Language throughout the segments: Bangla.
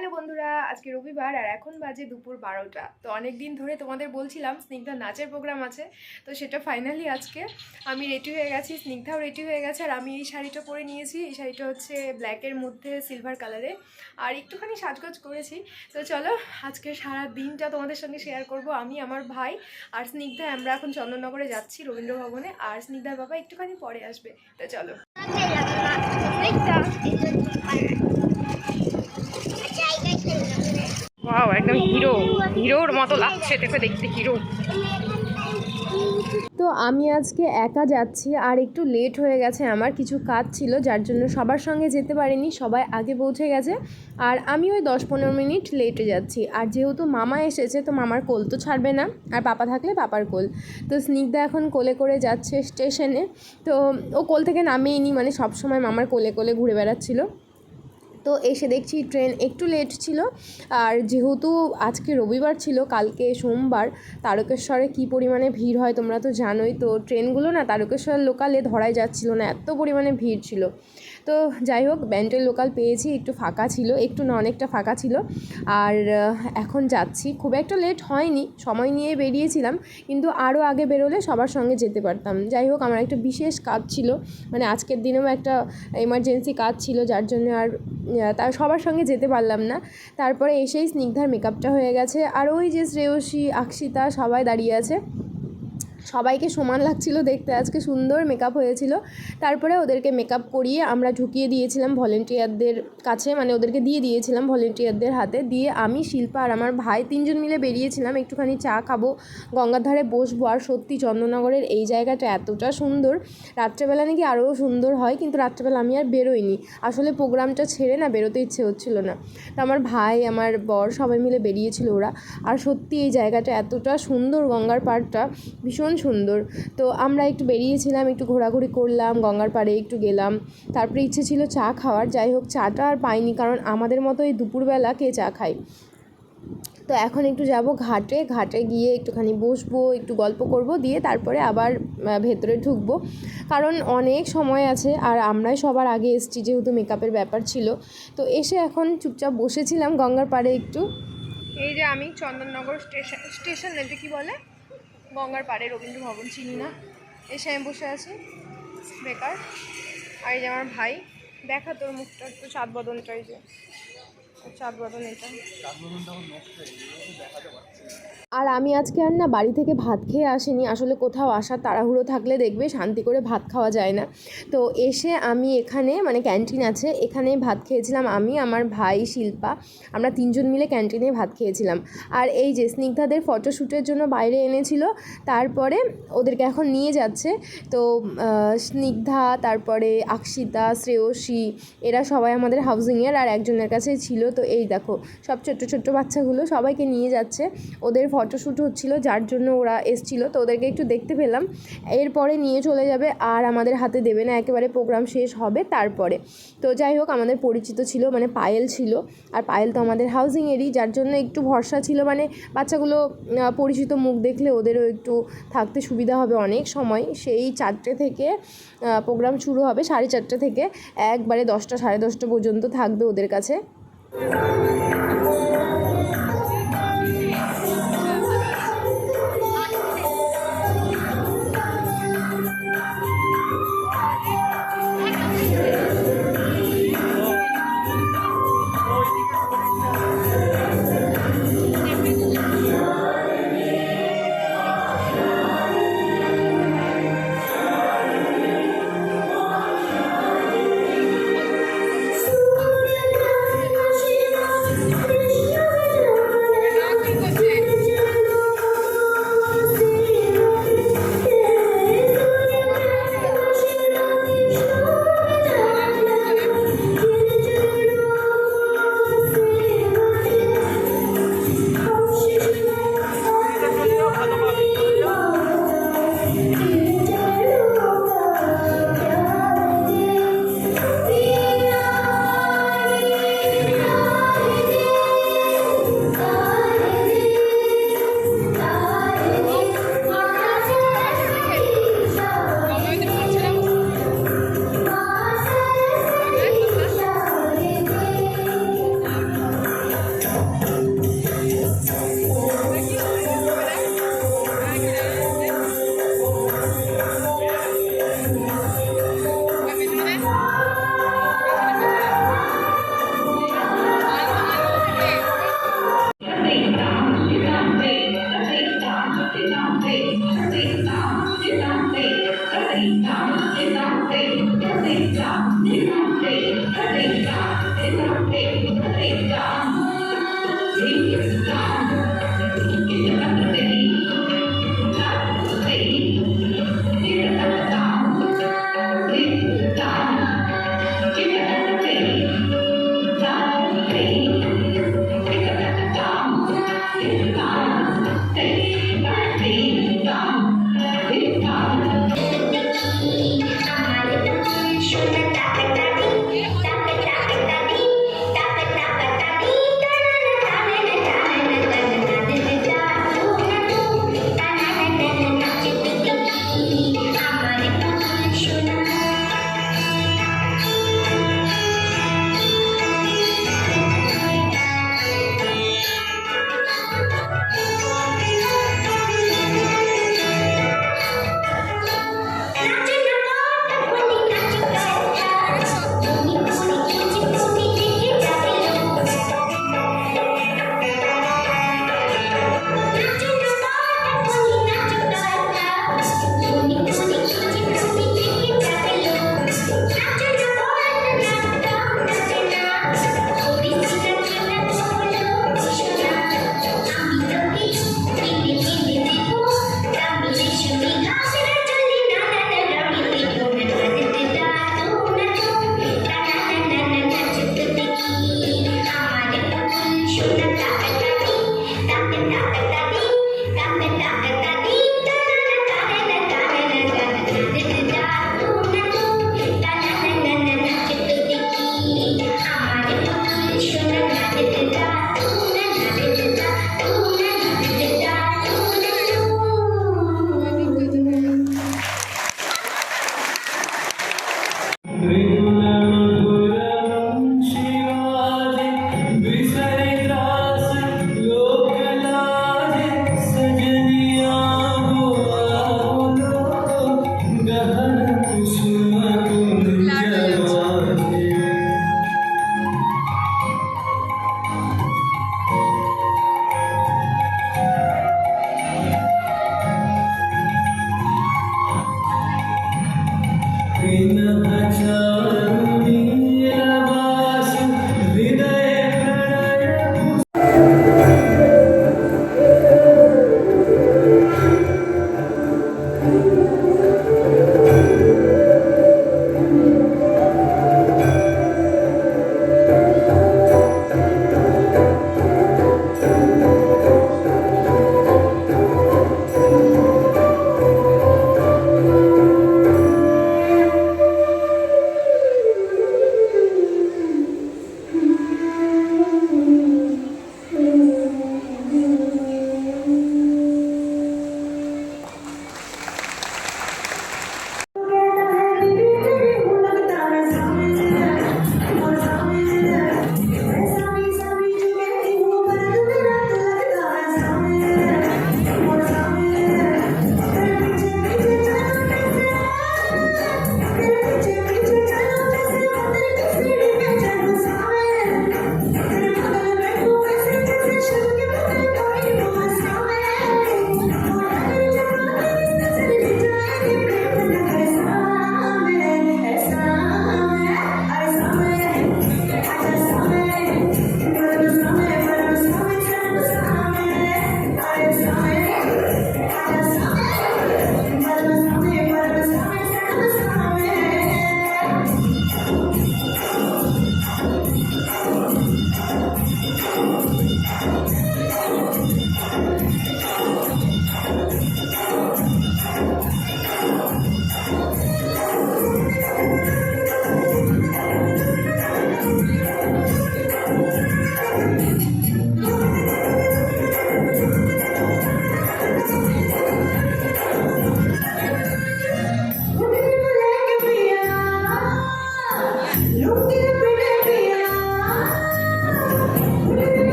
হ্যালো বন্ধুরা, আজকে রবিবার আর এখন বাজে দুপুর বারোটা। তো অনেক দিন ধরে তোমাদের বলছিলাম, স্নিগ্ধা নাচের প্রোগ্রাম আছে, তো সেটা ফাইনালি আজকে আমি রেডি হয়ে গেছি, স্নিগ্ধাও রেডি হয়ে গেছে, আর আমি এই শাড়িটা পরে নিয়েছি, এই শাড়িটা হচ্ছে ব্ল্যাকের মধ্যে সিলভার কালারে আর একটুখানি সাজগোজ করেছি। তো চলো, আজকে সারা দিনটা তোমাদের সঙ্গে শেয়ার করব, আমি, আমার ভাই আর স্নিগ্ধা, আমরা এখন চন্দননগরে যাচ্ছি, রবীন্দ্র ভবনে, আর স্নিগ্ধার বাবা একটুখানি পরে আসবে। তো চলো। ওয়াও একদম হিরো হিরোর মতো লাগছে, দেখে, দেখতে হিরো তো আমি আজকে একা যাচ্ছি, আর একটু লেট হয়ে গেছে, আমার কিছু কাজ ছিল, যার জন্য সবার সঙ্গে যেতে পারিনি, সবাই আগে পৌঁছে গেছে, আর আমি ওই দশ পনেরো মিনিট লেটে যাচ্ছি। আর যেহেতু মামা এসেছে, তো মামার কোল তো ছাড়বে না, আর পাপা থাকলে পাপার কোল। তো স্নিগ্ধা এখন কোলে করে যাচ্ছে স্টেশনে তো ও কোল থেকে নামেইনি মানে সবসময় মামার কোলে কোলে ঘুরে বেড়াচ্ছিলো। তো এসে দেখছি ট্রেন একটু লেট ছিল। আর যেহেতু আজকে রবিবার ছিল, কালকে সোমবার, তারকেশ্বরে কি পরিমাণে ভিড় হয় তোমরা তো জানোই। তো ট্রেনগুলো না তারকেশ্বর লোকালে ধরাই যাচ্ছিল না, এত পরিমাণে ভিড় ছিল। তো যাই হোক ব্যান্ডেল লোকাল পেয়েছি, একটু ফাঁকা ছিল, একটু না অনেকটা ফাঁকা ছিল। আর এখন যাচ্ছি। খুব একটা লেট হয়নি, সময় নিয়ে বেরিয়েছিলাম, কিন্তু আরও আগে বেরোলে সবার সঙ্গে যেতে পারতাম। যাই হোক, আমার একটা বিশেষ কাজ ছিল মানে আজকের দিনেও একটা এমার্জেন্সি কাজ ছিল, যার জন্য আর তার সবার সঙ্গে যেতে পারলাম না। তারপরে এসেই স্নিগ্ধার মেকআপটা হয়ে গেছে। আর ওই যে শ্রেয়সী আকশিতা সবাই দাঁড়িয়ে আছে। সবাইকে সমান লাগছিল দেখতে। আজকে সুন্দর মেকআপ হয়েছিল। তারপরে ওদেরকে মেকআপ করিয়ে আমরা ঢুকিয়ে দিয়েছিলাম ভলেন্টিয়ারদের কাছে মানে ওদেরকে দিয়ে দিয়েছিলাম ভলেন্টিয়ারদের হাতে। দিয়ে আমি, শিল্পা আর আমার ভাই তিনজন মিলে বেরিয়েছিলাম। একটুখানি চা খাব, গঙ্গার ধারে বসবো। আর সত্যি চন্দননগরের এই জায়গাটা এতটা সুন্দর। রাত্রেবেলা নাকি আরও সুন্দর হয়, কিন্তু রাত্রেবেলা আমি আর বেরোইনি। আসলে প্রোগ্রামটা ছেড়ে না, বেরোতে ইচ্ছে হচ্ছিল না। তো আমার ভাই, আমার বর সবাই মিলে বেরিয়েছিল ওরা। আর সত্যি এই জায়গাটা এতটা সুন্দর গঙ্গার পাড়টা। ভীষণ সুন্দর। তো আমরা একটু বেরিয়েছিলাম, একটু ঘোরাঘুরি করলাম, গঙ্গার পাড়ে একটু গেলাম। তারপরে ইচ্ছে ছিল চা খাওয়ার, যাই হোক চাটা আর পাইনি কারণ আমাদের মতো এই দুপুরবেলা কে চা খায়? তো এখন একটু যাব ঘাটে ঘাটে গিয়ে একটুখানি বসবো, একটু গল্প করব, দিয়ে তারপরে আবার ভেতরে ঢুকবো। কারণ অনেক সময় আছে আর আমরাই সবার আগে এসছি যেহেতু মেকআপের ব্যাপার ছিল। তো এসে এখন চুপচাপ বসেছিলাম গঙ্গার পাড়ে একটু। এই যে আমি চন্দননগর স্টেশন স্টেশন এটা কি বলে? গঙ্গার পাড়ে রবীন্দ্র ভবন চিনি না। এসে আমি বসে আছি, বেকার। আর এই যে আমার ভাই, দেখা তোর মুখটা একটু চাঁদ বদনটা এই যে। চাঁদ বদল এটা আর আমি আজকে আর না বাড়ি থেকে ভাত খেয়ে আসিনি। আসলে কোথাও আসার তাড়াহুড়ো থাকলে দেখবে, শান্তি করে ভাত খাওয়া যায় না। তো এসে আমি এখানে মানে ক্যান্টিন আছে এখানে ভাত খেয়েছিলাম আমি, আমার ভাই শিল্পা, আমরা তিনজন মিলে ক্যান্টিনে ভাত খেয়েছিলাম। আর এই যে স্নিগ্ধাদের ফটোশ্যুটের জন্য বাইরে এনেছিল, তারপরে ওদেরকে এখন নিয়ে যাচ্ছে। তো স্নিগ্ধা, তারপরে আকশিতা শ্রেয়সী, এরা সবাই আমাদের হাউজিংয়ের আর একজনের কাছে ছিল। তো এই দেখো, সব ছোট্ট ছোট্ট বাচ্চাগুলো সবাইকে নিয়ে যাচ্ছে। ওদের ফটোশ্যুট হচ্ছিল, যার জন্য ওরা এসছিলো, তো ওদেরকে একটু দেখতে পেলাম। এরপরে নিয়ে চলে যাবে, আর আমাদের হাতে দেবে না, একেবারে প্রোগ্রাম শেষ হবে তারপরে। তো যাই হোক, আমাদের পরিচিত ছিল মানে পায়েল ছিল, আর পায়েল তো আমাদের হাউজিংয়েরই যার জন্য একটু ভরসা ছিল মানে বাচ্চাগুলো পরিচিত মুখ দেখলে ওদেরও একটু থাকতে সুবিধা হবে অনেক সময়। সেই চারটে থেকে প্রোগ্রাম শুরু হবে সাড়ে চারটে থেকে, একবারে দশটা, সাড়ে দশটা পর্যন্ত থাকবে ওদের কাছে।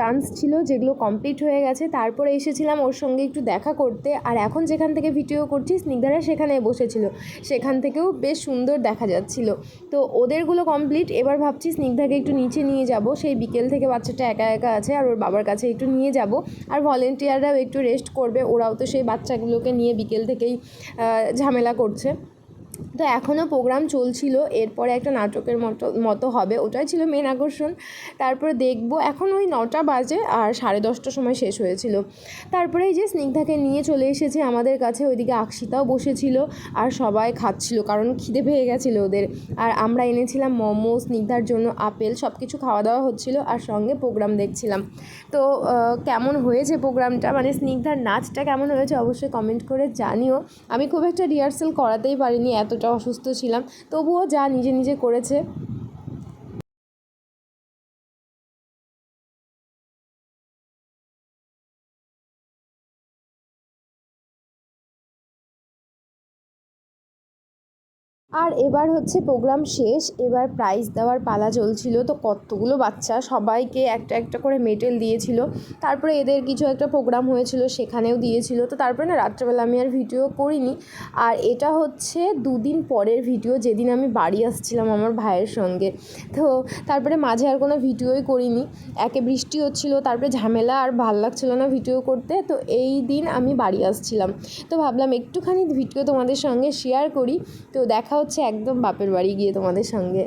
ডান্স ছিল, যেগুলো কমপ্লিট হয়ে গেছে। তারপরে এসেছিলাম ওর সঙ্গে একটু দেখা করতে। আর এখন যেখান থেকে ভিডিও করছি, স্নিগ্ধারা সেখানে বসেছিল। সেখান থেকেও বেশ সুন্দর দেখা যাচ্ছিল। তো ওদেরগুলো কমপ্লিট এবার ভাবছি স্নিগ্ধাকে একটু নিচে নিয়ে যাব। সেই বিকেল থেকে বাচ্চাটা একা একা আছে আর ওর বাবার কাছে একটু নিয়ে যাব। আর ভলেন্টিয়াররাও একটু রেস্ট করবে। ওরাও তো সেই বাচ্চাগুলোকে নিয়ে বিকেল থেকেই ঝামেলা করছে। তো এখনও প্রোগ্রাম চলছিল, এরপরে একটা নাটকের মতো মতো হবে, ওটাই ছিল মেন আকর্ষণ। তারপরে দেখব, এখন ওই নটা বাজে আর সাড়ে দশটার সময় শেষ হয়েছিল। তারপরে এই যে স্নিগ্ধাকে নিয়ে চলে এসেছে আমাদের কাছে, ওইদিকে আকশিতাও বসেছিল আর সবাই খাচ্ছিল কারণ খিদে পেয়ে গেছিল ওদের। আর আমরা এনেছিলাম মোমো, স্নিগ্ধার জন্য আপেল সব কিছু খাওয়া দাওয়া হচ্ছিল আর সঙ্গে প্রোগ্রাম দেখছিলাম। তো কেমন হয়েছে প্রোগ্রামটা? মানে স্নিগ্ধার নাচটা কেমন হয়েছে অবশ্যই কমেন্ট করে জানিও। আমি খুব একটা রিহার্সেল করাতেই পারিনি এতটা অসুস্থ ছিলাম। তবুও যা নিজে নিজে করেছে আর এবার হচ্ছে প্রোগ্রাম শেষ, এবার প্রাইজ দেওয়ার পালা চলছিল। তো কতগুলো বাচ্চা, সবাইকে একটা একটা করে মেডেল দিয়েছিল। তারপরে এদের কিছু একটা প্রোগ্রাম হয়েছিল, সেখানেও দিয়েছিল। তো তারপরে না রাত্রেবেলা আমি আর ভিডিও করিনি। আর এটা হচ্ছে দুদিন পরের ভিডিও যেদিন আমি বাড়ি আসছিলাম আমার ভাইয়ের সঙ্গে। তো তারপরে মাঝে আর কোনো ভিডিওই করিনি। একে বৃষ্টি হচ্ছিল, তারপরে ঝামেলা আর ভালো লাগছিল না ভিডিও করতে। তো এই দিন আমি বাড়ি আসছিলাম। তো ভাবলাম একটুখানি ভিডিও তোমাদের সঙ্গে শেয়ার করি। তো দেখা হচ্ছে একদম বাপের বাড়ি গিয়ে তোমাদের সঙ্গে।